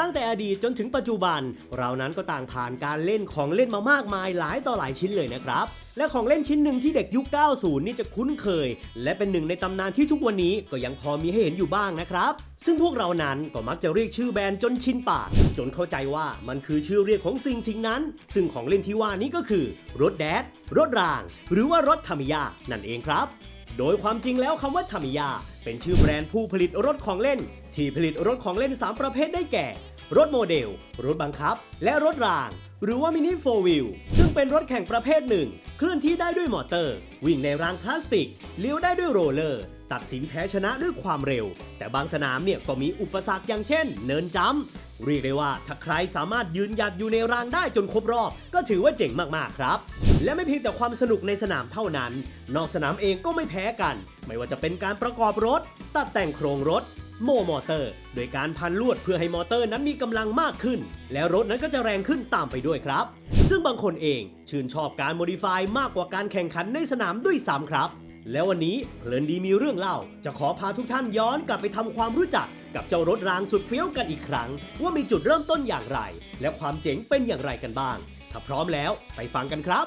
ตั้งแต่อดีตจนถึงปัจจุบัน เรานั้นก็ต่างผ่านการเล่นของเล่นมามากมายหลายต่อหลายชิ้นเลยนะครับ และของเล่นชิ้นหนึ่งที่เด็กยุค 90 นี่จะคุ้นเคย และเป็นหนึ่งในตำนานที่ทุกวันนี้ก็ยังพอมีให้เห็นอยู่บ้างนะครับ ซึ่งพวกเรานั้นก็มักจะเรียกชื่อแบรนด์จนชินปากจนเข้าใจว่ามันคือชื่อเรียกของสิ่งสิ่งนั้น ซึ่งของเล่นที่ว่านี้ก็คือรถแดดรถราง หรือว่ารถธรรมิยานั่นเองครับ โดยความจริงแล้วคำว่าทามิยาเป็นชื่อแบรนด์ผู้ผลิตรถของเล่น ที่ผลิตรถของเล่น 3 ประเภทได้แก่ รถโมเดล รถบังคับ และรถราง หรือว่ามินิโฟวิลซึ่งเป็นรถแข่งประเภทหนึ่ง เคลื่อนที่ได้ด้วยมอเตอร์ วิ่งในรางพลาสติก เลี้ยวได้ด้วยโรลเลอร์ ตัดสินแพ้ชนะด้วยความเร็ว แต่บางสนามเนี่ยก็มีอุปสรรคอย่างเช่น เนินจ้ำเรียกได้ว่าถ้าใครสามารถยืนหยัดอยู่ในรางได้จนครบรอบ ก็ถือว่าเจ๋งมากๆครับ และไม่เพียงแต่ความสนุกในสนามเท่านั้น นอกสนามเองก็ไม่แพ้กัน ไม่ว่าจะเป็นการประกอบรถ ตัดแต่งโครงรถ โมมอเตอร์ โดยการพันลวดเพื่อให้มอเตอร์นั้นมีกำลังมากขึ้น แล้วรถนั้นก็จะแรงขึ้นตามไปด้วยครับ ซึ่งบางคนเองชื่นชอบการโมดิฟายมากกว่าการแข่งขันในสนามด้วยซ้ำครับ แล้ววันนี้เพลินดีมีเรื่องเล่า จะขอพาทุกท่านย้อนกลับไปทำความรู้จักกับเจ้ารถรางสุดเฟี้ยวกันอีกครั้ง ว่ามีจุดเริ่มต้นอย่างไร และความเจ๋งเป็นอย่างไรกันบ้าง ถ้าพร้อมแล้วไปฟังกันครับ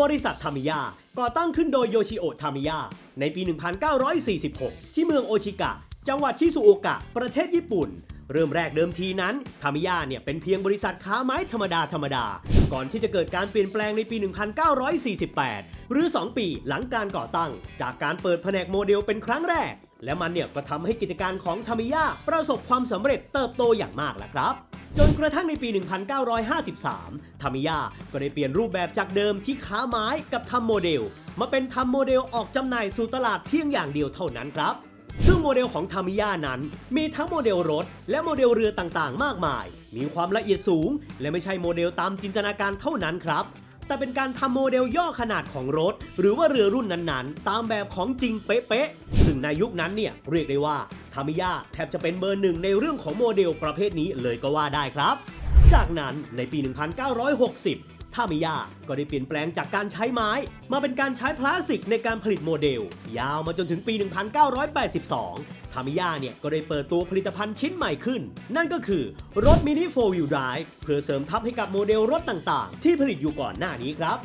บริษัททามิยาก่อตั้งขึ้นโดยโยชิโอะทามิยาในปี 1946 ที่เมืองโอชิกะ จังหวัดชิซูโอกะ ประเทศญี่ปุ่น เริ่มแรกเดิมทีนั้นทามิยาเนี่ยเป็นเพียงบริษัทค้าไม้ธรรมดาธรรมดา ก่อนที่จะเกิดการเปลี่ยนแปลงในปี 1948 หรือ 2 ปีหลังการก่อตั้ง จากการเปิดแผนกโมเดลเป็นครั้งแรก และมันเนี่ยก็ทำให้กิจการของทามิยาประสบความสำเร็จเติบโตอย่างมากแหละครับ จนกระทั่งในปี 1953 ทามิยาก็ได้เปลี่ยนรูปแบบจากเดิมที่ค้าไม้กับทำโมเดล มาเป็นทำโมเดลออกจำหน่ายสู่ตลาดเพียงอย่างเดียวเท่านั้นครับ ซึ่งโมเดลของทามิยานั้น มีทั้งโมเดลรถ และโมเดลเรือต่างๆ มากมาย มีความละเอียดสูง และไม่ใช่โมเดลตามจินตนาการเท่านั้นครับแต่เป็นการทำโมเดลย่อขนาดของรถ หรือว่าเรือรุ่นนั้นๆ ตามแบบของจริงเป๊ะๆ ซึ่งในยุคนั้นเนี่ยเรียกได้ว่า ทามิยาแทบจะเป็นเบอร์หนึ่งในเรื่องของโมเดลประเภทนี้เลยก็ว่าได้ครับ จากนั้นในปี 1960 ทามิยาก็ได้เปลี่ยนแปลงจากการใช้ไม้ มาเป็นการใช้พลาสติกในการผลิตโมเดล ยาวมาจนถึงปี 1982 ทามิยาเนี่ยก็ได้เปิดตัวผลิตภัณฑ์ชิ้นใหม่ขึ้น นั่นก็คือรถมินิโฟวิลไดร์เพื่อเสริมทับให้กับโมเดลรถต่างๆ ที่ผลิตอยู่ก่อนหน้านี้ครับ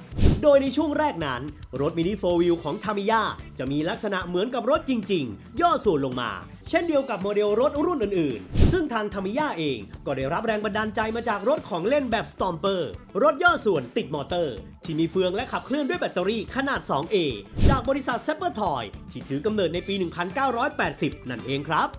โดยในช่วงแรกนั้น รถมินิโฟวิลของทามิยาจะมีลักษณะเหมือนกับรถจริง ๆ ย่อส่วนลงมา เช่นเดียวกับโมเดลรถรุ่นอื่น ๆ ซึ่งทางทามิยาเองก็ได้รับแรงบันดาลใจมาจากรถของเล่นแบบ Stomper รถย่อส่วนติดมอเตอร์ ที่มีเฟืองและขับเคลื่อนด้วยแบตเตอรี่ขนาด 2A จากบริษัทเซปเปอร์ทอยที่ถือกำเนิดในปี 1980 นั่นเองครับ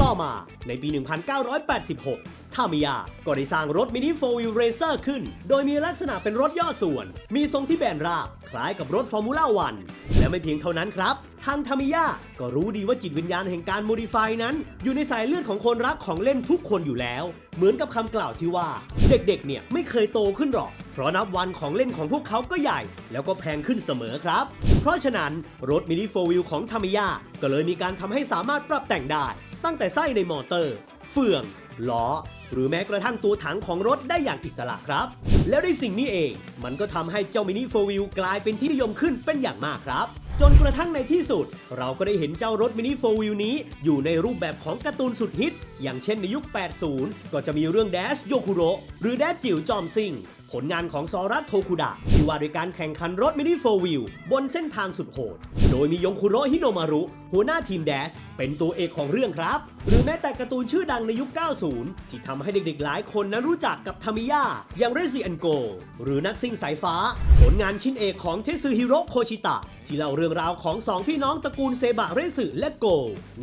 ต่อมาในปี 1986 ทามิยาก็ได้สร้างรถมินิโฟวิลเรเซอร์ขึ้น โดยมีลักษณะเป็นรถย่อส่วน มีทรงที่แบนราบ คล้ายกับรถฟอร์มูล่าวัน และไม่เพียงเท่านั้นครับ ทางทามิยาก็รู้ดีว่าจิตวิญญาณแห่งการโมดิฟายนั้น อยู่ในสายเลือดของคนรักของเล่นทุกคนอยู่แล้ว เหมือนกับคำกล่าวที่ว่า เด็กๆ เนี่ยไม่เคยโตขึ้นหรอก เพราะนับวันของเล่นของพวกเขาก็ใหญ่ แล้วก็แพงขึ้นเสมอครับ เพราะฉะนั้นรถมินิโฟวิลของทามิยาก็เลยมีการทำให้สามารถปรับแต่งได้ ตั้งแต่ไส้ในมอเตอร์ เฟือง ล้อ หรือแม้กระทั่งตัวถังของรถได้อย่างอิสระครับ แล้วด้วยสิ่งนี้เอง มันก็ทำให้เจ้ามินิโฟวิลกลายเป็นที่นิยมขึ้นเป็นอย่างมากครับ จนกระทั่งในที่สุด เราก็ได้เห็นเจ้ารถมินิโฟวิลนี้อยู่ในรูปแบบของการ์ตูนสุดฮิต อย่างเช่นในยุค 80 ก็จะมีเรื่องแดชโยคุโรหรือแดชจิ๋วจอมซิง ผลงานของซอรัสโทคุดะที่ว่าด้วยการแข่งขันรถมินิโฟวิลบนเส้นทางสุดโหด โดยมียงคุโรฮิโนมารุ หัวหน้าทีมแดช เป็นตัวเอกของเรื่องครับ หรือแม้แต่การ์ตูนชื่อดังในยุค 90 ที่ทำให้เด็กๆ หลายคนนั้นรู้จักกับทามิยาอย่างเรซิอันโก หรือนักซิ่งสายฟ้า ผลงานชิ้นเอกของเทซึฮิโร่โคชิตะ ที่เล่าเรื่องราวของสองพี่น้องตระกูลเซบะเรสึและโก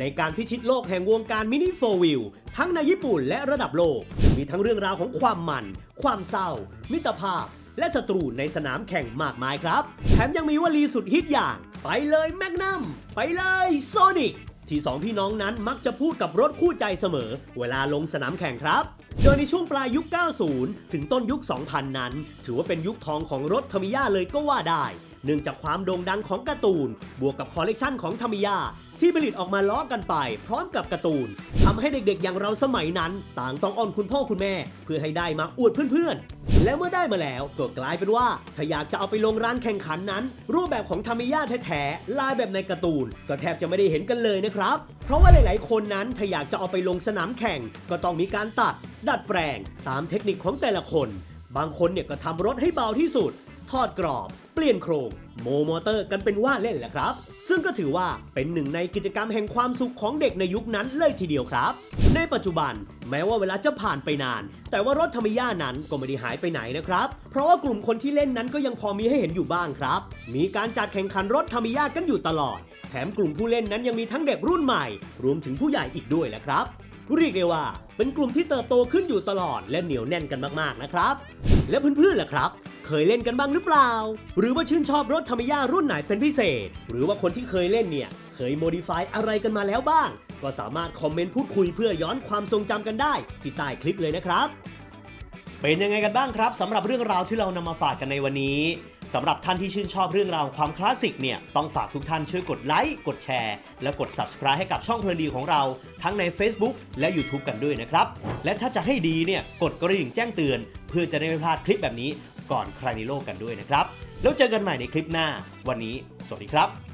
ในการพิชิตโลกแห่งวงการมินิโฟวิลทั้งในญี่ปุ่นและระดับโลก มีทั้งเรื่องราวของความมัน ความเศร้า มิตรภาพ และศัตรูในสนามแข่งมากมายครับ แถมยังมีวลีสุดฮิตอย่าง ไปเลยแมกนัมไปเลยโซนิก ที่สองพี่น้องนั้นมักจะพูดกับรถคู่ใจเสมอ เวลาลงสนามแข่งครับ โดยในช่วงปลายยุค 90 ถึงต้นยุค 2000 นั้น ถือว่าเป็นยุคทองของรถทมิยาเลยก็ว่าได้ เนื่องจากความโด่งดังของการ์ตูน บวกกับคอลเลกชันของทมิยาที่ผลิตออกมาล้อกันไป พร้อมกับการ์ตูนทำให้เด็กๆอย่างเราสมัยนั้น ต่างต้องอ้อนคุณพ่อคุณแม่ เพื่อให้ได้มาอวดเพื่อนๆ และเมื่อได้มาแล้วก็กลายเป็นว่า ถ้าอยากจะเอาไปลงร้านแข่งขันนั้น รูปแบบของทามิยาแท้ๆลายแบบในการ์ตูน ก็แทบจะไม่ได้เห็นกันเลยนะครับ เพราะว่าหลายๆ คนนั้นถ้าอยากจะเอาไปลงสนามแข่ง ก็ต้องมีการตัด ดัดแปลง ตามเทคนิคของแต่ละคน บางคนเนี่ยก็ทำรถให้เบาที่สุด ทอดกรอบ เปลี่ยนโครง โมมอเตอร์กันเป็นว่าเล่นแหละครับ ซึ่งก็ถือว่าเป็นหนึ่งในกิจกรรมแห่งความสุขของเด็กในยุคนั้นเลยทีเดียวครับ ในปัจจุบันแม้ว่าเวลาจะผ่านไปนาน แต่ว่ารถธรรมิยานั้นก็ไม่ได้หายไปไหนนะครับ เพราะว่ากลุ่มคนที่เล่นนั้นก็ยังพอมีให้เห็นอยู่บ้างครับ มีการจัดแข่งขันรถธรรมิยากันอยู่ตลอด แถมกลุ่มผู้เล่นนั้นยังมีทั้งเด็กรุ่นใหม่ รวมถึงผู้ใหญ่อีกด้วยแหละครับ เรียกได้ว่าเป็นกลุ่มที่เติบโตขึ้นอยู่ตลอดและเหนียวแน่นกันมากๆนะครับ และเพื่อนๆล่ะครับ เคยเล่นกันบ้างหรือเปล่า หรือว่าชื่นชอบรถธรรมิยารุ่นไหนเป็นพิเศษ หรือว่าคนที่เคยเล่นเนี่ยเคยโมดิฟายอะไรกันมาแล้วบ้าง ก็สามารถคอมเมนต์พูดคุยเพื่อย้อนความทรงจำกันได้ที่ใต้คลิปเลยนะครับ เป็นยังไงกันบ้างครับสำหรับเรื่องราวที่เรานำมาฝากกันในวันนี้สำหรับท่านที่ชื่นชอบเรื่องราวความคลาสสิกเนี่ยต้องฝากทุกท่านช่วยกดไลค์กดแชร์ และกด subscribe ให้กับช่องเพลินดีของเรา ทั้งใน Facebook และ YouTube กันด้วยนะครับ และถ้าจะให้ดีเนี่ยกดกระดิ่งแจ้งเตือน เพื่อจะได้ไม่พลาดคลิปแบบนี้ก่อนใครในโลกกันด้วยนะครับ แล้วเจอกันใหม่ในคลิปหน้า วันนี้ สวัสดีครับ